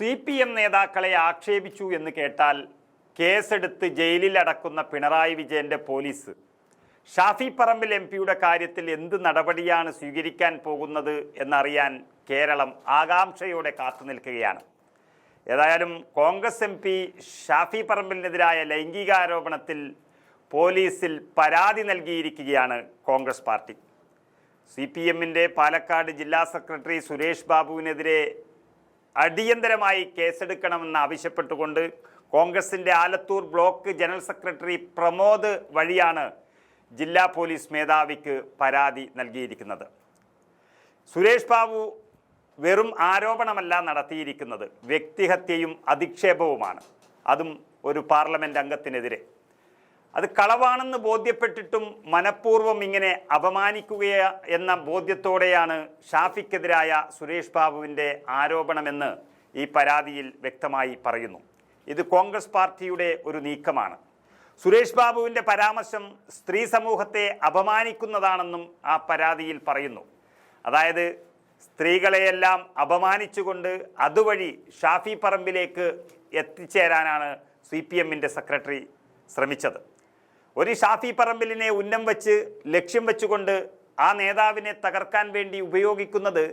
C P M നേതാക്കളെ ആക്ഷേപിച്ചു എന്ന് കേട്ടാൽ കേസെടുത്ത് ജയിലിലടക്കുന്ന പിണറായി വിജയന്റെ പോലീസ്. ഷാഫി പറമ്പിൽ എം പിയുടെ കാര്യത്തിൽ എന്ത് നടപടിയാണ് സ്വീകരിക്കാൻ പോകുന്നത് എന്നറിയാൻ കേരളം ആകാംക്ഷയോടെ കാത്തു നിൽക്കുകയാണ്. ഏതായാലും കോൺഗ്രസ് എം പി ഷാഫി പറമ്പിലിനെതിരായ ലൈംഗികാരോപണത്തിൽ പോലീസിൽ പരാതി നൽകിയിരിക്കുകയാണ് കോൺഗ്രസ് പാർട്ടി. സി പി എമ്മിന്റെ പാലക്കാട് ജില്ലാ സെക്രട്ടറി സുരേഷ് ബാബുവിനെതിരെ അടിയന്തരമായി കേസെടുക്കണമെന്ന് ആവശ്യപ്പെട്ടുകൊണ്ട് കോൺഗ്രസിന്റെ Alathur block general secretary Pramod വഴിയാണ് ജില്ലാ പോലീസ് മേധാവിക്ക് പരാതി നൽകിയിരിക്കുന്നത്. സുരേഷ് ബാബു വെറും ആരോപണമല്ല നടത്തിയിരിക്കുന്നത്. വ്യക്തിഹത്യയും അധിക്ഷേപവുമാണ്. അതും ഒരു പാർലമെന്റ് അംഗത്തിനെതിരെ. അത് കളവാണെന്ന് ബോധ്യപ്പെട്ടിട്ടും മനഃപൂർവം ഇങ്ങനെ അപമാനിക്കുക എന്ന ബോധ്യത്തോടെയാണ് ഷാഫിക്കെതിരായ സുരേഷ് ബാബുവിന്റെ ആരോപണമെന്ന് ഈ പരാതിയിൽ വ്യക്തമായി പറയുന്നു. ഇത് കോൺഗ്രസ് പാർട്ടിയുടെ ഒരു നീക്കമാണ്. സുരേഷ് ബാബുവിന്റെ പരാമർശം സ്ത്രീ സമൂഹത്തെ അപമാനിക്കുന്നതാണെന്നും ആ പരാതിയിൽ പറയുന്നു. അതായത് സ്ത്രീകളെയെല്ലാം അപമാനിച്ചുകൊണ്ട് അതുവഴി ഷാഫി പറമ്പിലേക്ക് എത്തിച്ചേരാനാണ് സി പി എമ്മിന്റെ സെക്രട്ടറി ശ്രമിച്ചത്. ഒരു ഷാഫി പറമ്പിലിനെ ഉന്നം വെച്ച് ലക്ഷ്യം വെച്ചുകൊണ്ട് ആ നേതാവിനെ തകർക്കാൻ വേണ്ടി ഉപയോഗിക്കുന്നത്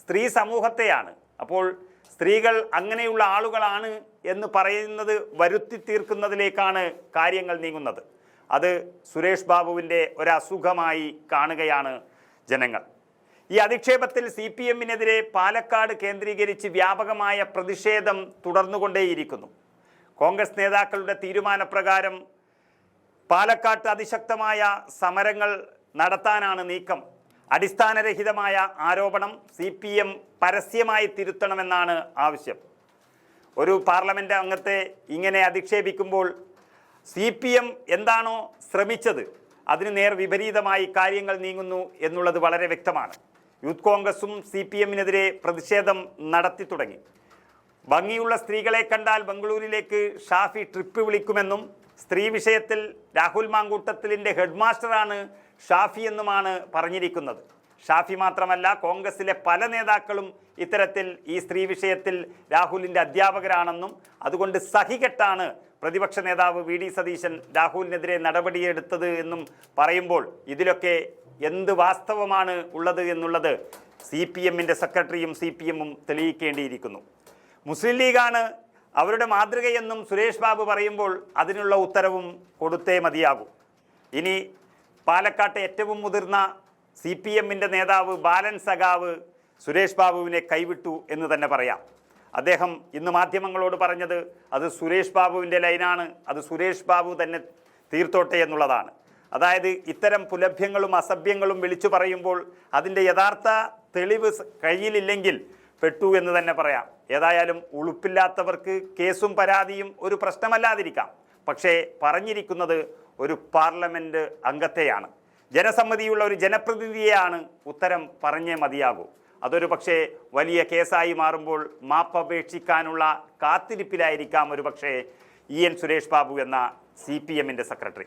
സ്ത്രീ സമൂഹത്തെയാണ്. അപ്പോൾ സ്ത്രീകൾ അങ്ങനെയുള്ള ആളുകളാണ് എന്ന് പറയുന്നത് വരുത്തി തീർക്കുന്നതിലേക്കാണ് കാര്യങ്ങൾ നീങ്ങുന്നത്. അത് സുരേഷ് ബാബുവിന്റെ ഒരസുഖമായി കാണുകയാണ് ജനങ്ങൾ. ഈ അധിക്ഷേപത്തിൽ സി പി എമ്മിനെതിരെ പാലക്കാട് കേന്ദ്രീകരിച്ച് വ്യാപകമായ പ്രതിഷേധം തുടർന്നുകൊണ്ടേയിരിക്കുന്നു. കോൺഗ്രസ് നേതാക്കളുടെ തീരുമാനപ്രകാരം പാലക്കാട്ട് അതിശക്തമായ സമരങ്ങൾ നടത്താനാണ് നീക്കം. അടിസ്ഥാനരഹിതമായ ആരോപണം സി പി എം പരസ്യമായി തിരുത്തണമെന്നാണ് ആവശ്യം. ഒരു പാർലമെന്റ് അംഗത്തെ ഇങ്ങനെ അധിക്ഷേപിക്കുമ്പോൾ സി പി എം എന്താണോ ശ്രമിച്ചത് അതിന് നേർ വിപരീതമായി കാര്യങ്ങൾ നീങ്ങുന്നു എന്നുള്ളത് വളരെ വ്യക്തമാണ്. യൂത്ത് കോൺഗ്രസും സി പി എമ്മിനെതിരെ പ്രതിഷേധം നടത്തി തുടങ്ങി. ഭംഗിയുള്ള സ്ത്രീകളെ കണ്ടാൽ ബംഗളൂരിലേക്ക് ഷാഫി ട്രിപ്പ് വിളിക്കുമെന്നും സ്ത്രീ വിഷയത്തിൽ രാഹുൽ മാങ്കൂട്ടത്തിലിന്റെ ഹെഡ്മാസ്റ്ററാണ് ഷാഫി എന്നുമാണ് പറഞ്ഞിരിക്കുന്നത്. ഷാഫി മാത്രമല്ല കോൺഗ്രസിലെ പല നേതാക്കളും ഇത്തരത്തിൽ ഈ സ്ത്രീ വിഷയത്തിൽ രാഹുലിന്റെ അധ്യാപകരാണെന്നും അതുകൊണ്ട് സഹികെട്ടാണ് പ്രതിപക്ഷ നേതാവ് വി ഡി സതീശൻ രാഹുലിനെതിരെ നടപടിയെടുത്തത് എന്നും പറയുമ്പോൾ ഇതിലൊക്കെ എന്ത് വാസ്തവമാണ് ഉള്ളത് എന്നുള്ളത് സി പി എമ്മിന്റെ സെക്രട്ടറിയും സി പി എമ്മും തെളിയിക്കേണ്ടിയിരിക്കുന്നു. മുസ്ലിം ലീഗാണ് അവരുടെ മാതൃകയെന്നും സുരേഷ് ബാബു പറയുമ്പോൾ അതിനുള്ള ഉത്തരവും കൊടുത്തേ മതിയാകൂ. ഇനി പാലക്കാട്ടെ ഏറ്റവും മുതിർന്ന സി പി എമ്മിന്റെ നേതാവ് ബാലൻ സഖാവ് സുരേഷ് ബാബുവിനെ കൈവിട്ടു എന്ന് തന്നെ പറയാം. അദ്ദേഹം ഇന്ന് മാധ്യമങ്ങളോട് പറഞ്ഞത് അത് സുരേഷ് ബാബുവിന്റെ ലൈനാണ് അത് സുരേഷ് ബാബു തന്നെ തീർത്തോട്ടെ എന്നുള്ളതാണ്. അതായത് ഇത്തരം പുലഭ്യങ്ങളും അസഭ്യങ്ങളും വിളിച്ചു പറയുമ്പോൾ അതിന്റെ യഥാർത്ഥ തെളിവ് കയ്യിലില്ലെങ്കിൽ പെട്ടു എന്ന് തന്നെ പറയാം. ഏതായാലും ഉളുപ്പില്ലാത്തവർക്ക് കേസും പരാതിയും ഒരു പ്രശ്നമല്ലാതിരിക്കാം. പക്ഷേ പറഞ്ഞിരിക്കുന്നത് ഒരു പാർലമെന്റ് അംഗത്തെയാണ്. ജനസമ്മതിയുള്ള ഒരു ജനപ്രതിനിധിയെയാണ് ഉത്തരം പറഞ്ഞേ മതിയാകൂ. അതൊരു പക്ഷേ വലിയ കേസായി മാറുമ്പോൾ മാപ്പ് മാപ്പപേക്ഷിക്കാനുള്ള കാത്തിരിപ്പിലായിരിക്കാം ഒരു പക്ഷേ ഇ എൻ സുരേഷ് ബാബു എന്ന സി പി എമ്മിന്റെ സെക്രട്ടറി.